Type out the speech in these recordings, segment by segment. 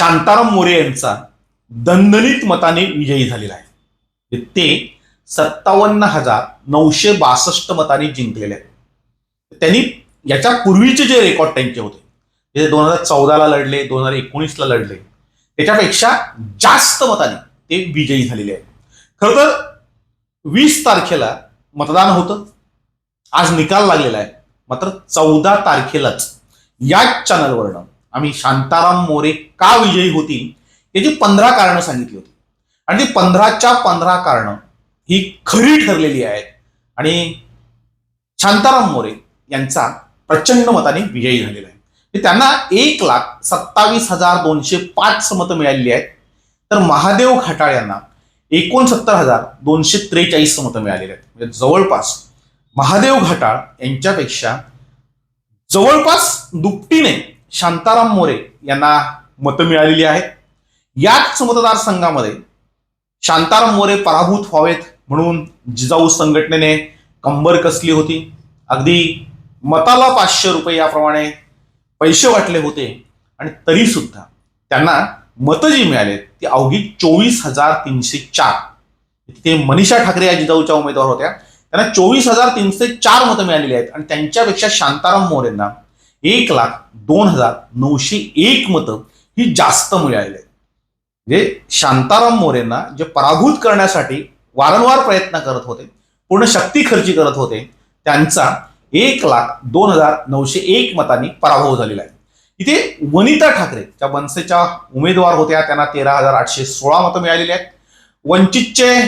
शांताराम मोरे यांचा दणदणीत मताने विजयी झालेला आहे. म्हणजे ते सत्तावन्न हजार नऊशे बासष्ट मताने जिंकलेले आहेत. त्यांनी याच्या पूर्वीचे जे रेकॉर्ड त्यांचे होते जे दोन हजार चौदाला लढले दोन हजार एकोणीसला लढले. त्याच्यापेक्षा जास्त मताने ते विजयी झालेले आहेत. खरं तर वीस तारखेला मतदान होतं. आज निकाल लागलेला आहे. मात्र चौदा तारखेलाच याच चॅनलवरनं आम्ही शांताराम मोरे का विजयी होतील याची पंधरा कारणं सांगितली होती. आणि ती पंधराच्या पंधरा कारणं ही खरी ठरलेली आहेत. आणि शांताराम मोरे यांचा प्रचंड मताने विजयी झालेला आहे. त्यांना एक लाख सत्तावीस हजार दोनशे पाच मतं मिळालेली आहेत. तर महादेव घाटाळ यांना एकोणसत्तर हजार दोनशे त्रेचाळीस मतं मिळालेली आहेत. म्हणजे जवळपास महादेव घाटाळ यांच्यापेक्षा जवळपास दुपटीने शांताराम मोरे यांना मतं मिळालेली आहेत. याच मतदारसंघामध्ये शांताराम मोरे पराभूत व्हावेत म्हणून जिजाऊ संघटनेने कंबर कसली होती. अगदी मताला पाचशे रुपये याप्रमाणे पैसे वाटले होते आणि तरी सुद्धा त्यांना मतं जी मिळाले ती अवघी चोवीस हजार तीनशे चार. तिथे मनीषा ठाकरे या जिजाऊच्या उमेदवार होत्या. त्यांना चोवीस हजार तीनशे चार मतं मिळालेली आहेत आणि त्यांच्यापेक्षा शांताराम मोरेंना एक लाख दोन हजार नऊशे एक मतं ही जास्त मिळालेली आहेत. म्हणजे शांताराम मोरेंना जे पराभूत करण्यासाठी वारंवार प्रयत्न करत होते पूर्ण शक्ती खर्ची करत होते त्यांचा एक लाख दोन हजार नऊशे एक मतांनी पराभव झालेला आहे. इथे वनिता ठाकरे ज्या बनसेच्या उमेदवार होत्या त्यांना तेरा हजार आठशे सोळा मतं मिळालेली आहेत. वंचितचे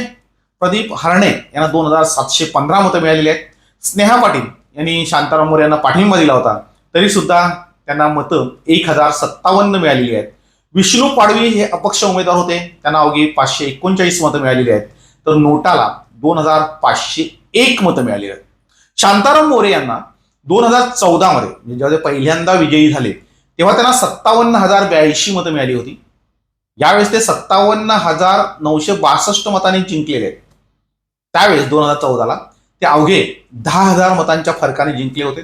प्रदीप हरणे यांना दोन हजार सातशे पंधरा मतं मिळालेली आहेत. स्नेहा पाटील यांनी शांताराम मोरे यांना पाठिंबा दिला होता. तरी सुद्धा त्यांना मतं एक हजार सत्तावन्न मिळालेली आहेत. विष्णू पाडवी हे अपक्ष उमेदवार होते. त्यांना अवघी पाचशे एकोणचाळीस मतं मिळालेली आहेत. तर नोटाला दोन हजार पाचशे एक मतं मिळालेली आहेत. शांताराम मोरे यांना दोन हजार चौदामध्ये म्हणजे जेव्हा ते पहिल्यांदा विजयी झाले तेव्हा त्यांना सत्तावन्न हजार ब्याऐंशी मतं मिळाली होती. यावेळेस ते सत्तावन्न हजार नऊशे बासष्ट मतांनी जिंकलेले आहेत. त्यावेळेस दोन हजार चौदाला ते अवघे दहा हजार मतांच्या फरकाने जिंकले होते.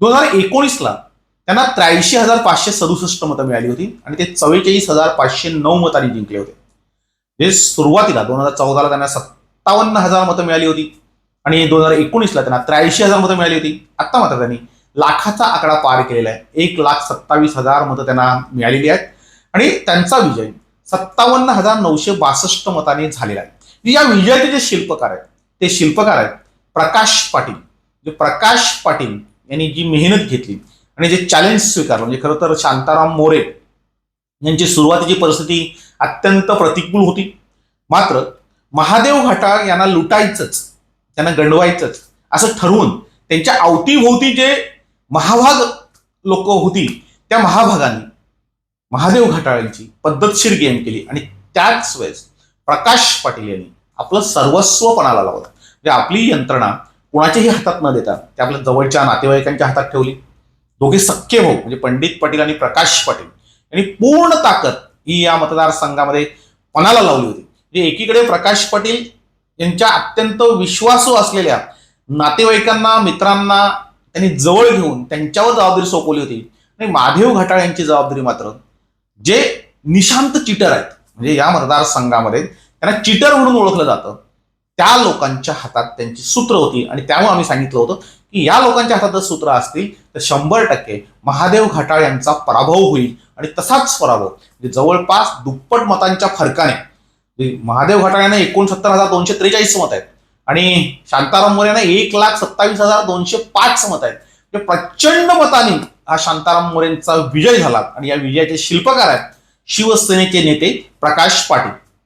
दोन हजार एकोणीसला त्यांना त्र्याऐंशी हजार पाचशे सदुसष्ट मतं मिळाली होती आणि ते चव्वेचाळीस हजार पाचशे नऊ मतांनी जिंकले होते. जे सुरुवातीला दोन हजार चौदाला त्यांना सत्तावन्न हजार मतं मिळाली होती आणि दोन हजार एकोणीसला त्यांना त्र्याऐंशी हजार मतं मिळाली होती. आत्ता मात्र त्यांनी लाखाचा आकडा पार केलेला आहे. एक लाख सत्तावीस हजार मतं त्यांना मिळालेली आहेत आणि त्यांचा विजय सत्तावन्न हजार नऊशे बासष्ट मतांनी झालेला आहे. या विजयाचे जे शिल्पकार आहेत ते शिल्पकार आहेत प्रकाश पाटील. जे प्रकाश पाटील यांनी जी मेहनत घेतली आणि जे चॅलेंज स्वीकारलं म्हणजे खरं तर शांताराम मोरे यांची सुरुवातीची परिस्थिती अत्यंत प्रतिकूल होती. मात्र महादेव घाटाळ यांना लुटायचंच त्यांना गंडवायचंच असं ठरवून त्यांच्या अवतीभोवती जे महाभाग लोक होती त्या महाभागाने महादेव घाटाळ्यांची पद्धतशीर गेम केली आणि त्याच वेळेस प्रकाश पाटील यांनी आपलं सर्वस्व पणाला लावलं. म्हणजे आपली यंत्रणा कोणाच्याही हातात न देता ते आपल्या जवळच्या नातेवाईकांच्या हातात ठेवली. दोघे सख्खे भाऊ म्हणजे पंडित पाटील आणि प्रकाश पाटील. यांनी पूर्ण ताकद ही या मतदारसंघामध्ये पणाला लावली होती? म्हणजे एकीकडे प्रकाश पाटील यांच्या अत्यंत विश्वासू असलेल्या नातेवाईकांना मित्रांना त्यांनी जवळ घेऊन त्यांच्यावर जबाबदारी सोपवली होती. आणि महादेव घाटाळ यांची जबाबदारी मात्र जे निशांत चिटर आहेत म्हणजे या मतदारसंघामध्ये त्यांना चिटर म्हणून ओळखलं जातं. त्या लोकांच्या हातात त्यांची सूत्र होती. आणि त्यामुळे आम्ही सांगितलं होतं की या लोकांच्या हातात जर सूत्र असतील तर शंभर टक्के महादेव घाटाळ यांचा पराभव होईल. आणि तसाच पराभव. म्हणजे जवळपास दुप्पट मतांच्या फरकाने. म्हणजे महादेव घाटाळ यांना एकोणसत्तर हजार दोनशे त्रेचाळीस मत आहेत. आणि शांताराम मोरे यांना एक लाख सत्तावीस हजार दोनशे पाच मत आहेत. म्हणजे प्रचंड मताने हा शांताराम मोरेंचा विजय झाला. आणि या विजयाचे शिल्पकार आहेत शिवसेनेचे नेते प्रकाश पाटील.